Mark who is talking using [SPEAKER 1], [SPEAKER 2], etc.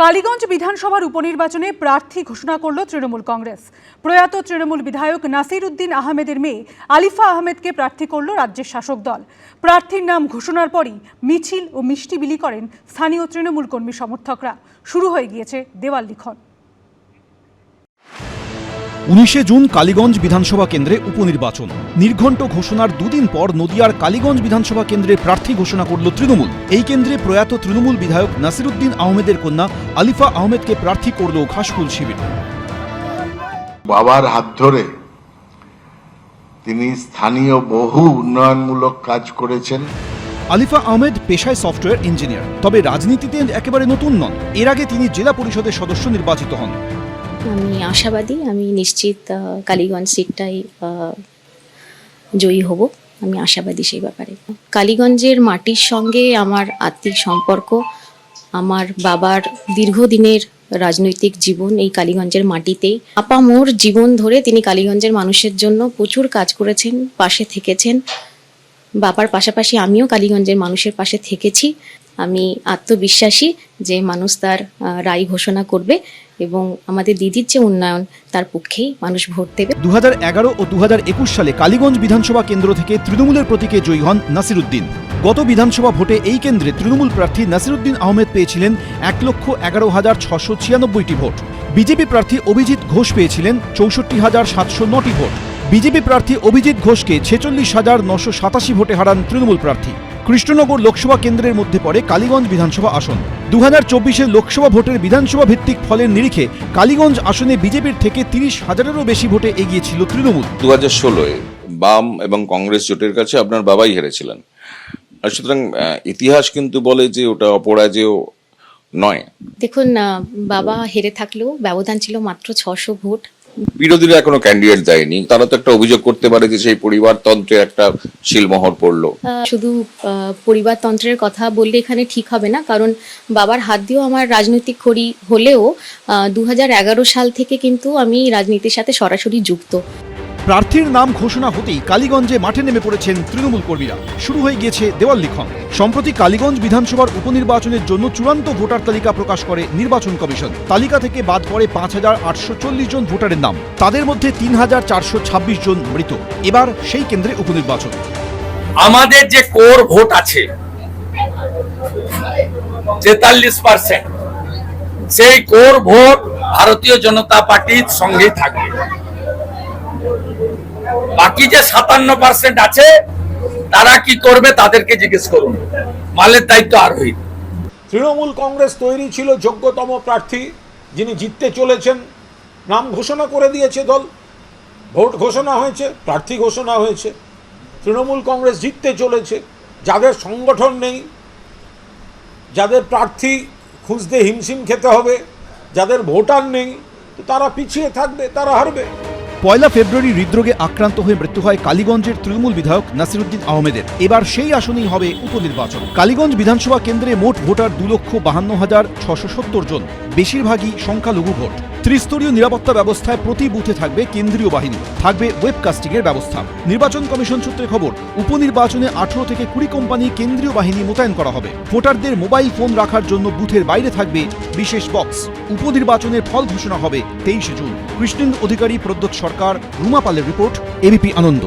[SPEAKER 1] কালীগঞ্জ বিধানসভার উপনির্বাচনে প্রার্থী ঘোষণা করল তৃণমূল কংগ্রেস। প্রয়াত তৃণমূল বিধায়ক নাসির উদ্দিন আহমেদের মেয়ে আলিফা আহমেদকে প্রার্থী করল রাজ্যের শাসক দল। প্রার্থীর নাম ঘোষণার পরই মিছিল ও মিষ্টি বিলি করেন স্থানীয় তৃণমূল কর্মী সমর্থকরা। শুরু হয়ে গিয়েছে দেওয়াল লিখন।
[SPEAKER 2] উনিশে জুন কালীগঞ্জ বিধানসভা কেন্দ্রে উপনির্বাচন। নির্ঘণ্ট ঘোষণার দুদিন পর নদিয়ার কালীগঞ্জ বিধানসভা কেন্দ্রে প্রার্থী ঘোষণা করল তৃণমূল। এই কেন্দ্রে প্রয়াত তৃণমূল বিধায়ক নাসিরুদ্দিন আহমেদের কন্যা আলিফা আহমেদকে প্রার্থী করল ঘাসফুল শিবির।
[SPEAKER 3] বাবার হাত ধরে তিনি স্থানীয় বহু উন্নয়নমূলক কাজ করেছেন।
[SPEAKER 2] আলিফা আহমেদ পেশায় সফটওয়্যার ইঞ্জিনিয়ার তবে রাজনীতিতে একেবারে নতুন নন। এর আগে তিনি জেলা পরিষদের সদস্য নির্বাচিত হন।
[SPEAKER 4] আমি আশাবাদী, আমি নিশ্চিত কালীগঞ্জ সিটটাই জয়ী হব। আমি আশাবাদী সেই ব্যাপারে। কালীগঞ্জের মাটির সঙ্গে আমার আত্মিক সম্পর্ক, আমার বাবার দীর্ঘদিনের রাজনৈতিক জীবন এই কালীগঞ্জের মাটিতেই আপা মোর জীবন ধরে তিনি কালীগঞ্জের মানুষের জন্য প্রচুর কাজ করেছেন, পাশে থেকেছেন। বাবার পাশাপাশি আমিও কালীগঞ্জের মানুষের পাশে থেকেছি। আমি আত্মবিশ্বাসী যে মানুষ তার রায় ঘোষণা করবে এবং আমাদের দিদির যে উন্নয়ন, তার পক্ষেই মানুষ ভোট দেবে।
[SPEAKER 2] দুহাজার এগারো ও দুহাজার একুশ সালে কালীগঞ্জ বিধানসভা কেন্দ্র থেকে তৃণমূলের প্রতীকে জয়ী হন নাসিরুদ্দিন। গত বিধানসভা ভোটে এই কেন্দ্রে তৃণমূল প্রার্থী নাসিরুদ্দিন আহমেদ পেয়েছিলেন এক লক্ষ এগারো হাজার ছশো ছিয়ানব্বইটি ভোট। বিজেপি প্রার্থী অভিজিৎ ঘোষ পেয়েছিলেন চৌষট্টি হাজার সাতশো নটি ভোট। বিজেপি প্রার্থী অভিজিৎ ঘোষকে ছেচল্লিশ হাজার নশো সাতাশি ভোটে হারান তৃণমূল প্রার্থী। কৃষ্ণনগর লোকসভা কেন্দ্রের মধ্যে পড়ে কালীগঞ্জ বিধানসভা আসন। দু হাজার চব্বিশের লোকসভা ভোটের বিধানসভা ভিত্তিক ফলের নিরিখে কালীগঞ্জ আসনে বিজেপির থেকে তিরিশ হাজারেরও বেশি ভোটে এগিয়ে ছিল তৃণমূল।
[SPEAKER 5] দু হাজার ষোলোয় বাম এবং কংগ্রেস জোটের কাছে আপনার বাবাই হেরেছিলেন। আর সুতরাং ইতিহাস কিন্তু বলে যে ওটা অপরাজেয় নয়।
[SPEAKER 4] দেখুন বাবা হেরে থাকলেও ব্যবধান ছিল মাত্র ছশো ভোট।
[SPEAKER 5] বিরোধীরা এখনও ক্যান্ডিডেট দেয়নি। তারা তো একটা অভিযোগ করতে পারে যে সেই পরিবারতন্ত্রে একটা শিলমোহর পড়ল।
[SPEAKER 4] শুধু পরিবারতন্ত্রের কথা বললে এখানে ঠিক হবে না, কারণ বাবার হাত দিয়েও আমার রাজনৈতিক খড়ি হলেও দু হাজার এগারো সাল থেকে কিন্তু আমি রাজনীতির সাথে সরাসরি যুক্ত।
[SPEAKER 2] প্রার্থীর নাম ঘোষণা হতেই কালীগঞ্জে মাঠে নেমে পড়েছেন তৃণমূল কর্মীরা। শুরু হয়ে গিয়েছে দেওয়াল লিখন। সম্প্রতি কালীগঞ্জ বিধানসভার উপনির্বাচনের জন্য চূড়ান্ত ভোটার তালিকা প্রকাশ করে নির্বাচন কমিশন। তালিকা থেকে বাদ পড়ে পাঁচ হাজার আটশো চল্লিশ জন ভোটারের নাম। তাদের মধ্যে তিন হাজার চারশো ছাব্বিশ জন মৃত। এবার সেই কেন্দ্রে উপনির্বাচন।
[SPEAKER 6] আমাদের যে কোর ভোট আছে, তেতাল্লিশ পার্সেন্ট। সেই কোর ভোট ভারতীয় জনতা পার্টির সঙ্গেই থাকবে। বাকি যে সাতান্ন পার্সেন্ট আছে, তারা কি করবে তাদেরকে জিজ্ঞেস করুন। মালের দায়িত্ব আর হই।
[SPEAKER 7] তৃণমূল কংগ্রেস তৈরি ছিল যোগ্যতম প্রার্থী, যিনি জিততে চলেছেন। নাম ঘোষণা করে দিয়েছে দল। ভোট ঘোষণা হয়েছে, প্রার্থী ঘোষণা হয়েছে। তৃণমূল কংগ্রেস জিততে চলেছে। যাদের সংগঠন নেই, যাদের প্রার্থী খুঁজতে হিমশিম খেতে হবে, যাদের ভোটার নেই, তো তারা পিছিয়ে থাকবে, তারা হারবে।
[SPEAKER 2] পয়লা ফেব্রুয়ারি হৃদরোগে আক্রান্ত হয়ে মৃত্যু হয় কালীগঞ্জের তৃণমূল বিধায়ক নাসিরুদ্দিন আহমেদের। এবার সেই আসনেই হবে উপনির্বাচন। কালীগঞ্জ বিধানসভা কেন্দ্রে মোট ভোটার দু লক্ষ বাহান্ন হাজার ছশো সত্তর জন। বেশিরভাগই সংখ্যালঘু ভোট। ত্রিস্তরীয় নিরাপত্তা ব্যবস্থায় প্রতি বুথে থাকবে কেন্দ্রীয় বাহিনী। থাকবে ওয়েবকাস্টিং এর ব্যবস্থা। নির্বাচন কমিশন সূত্রে খবর, উপনির্বাচনে আঠারো থেকে কুড়ি কোম্পানি কেন্দ্রীয় বাহিনী মোতায়েন করা হবে। ভোটারদের মোবাইল ফোন রাখার জন্য বুথের বাইরে থাকবে বিশেষ বক্স। উপনির্বাচনের ফল ঘোষণা হবে তেইশে জুন। কৃষ্ণেন্দু অধিকারী প্রদ্যোৎ সরকার রুমা পালের রিপোর্ট এবিপি আনন্দ।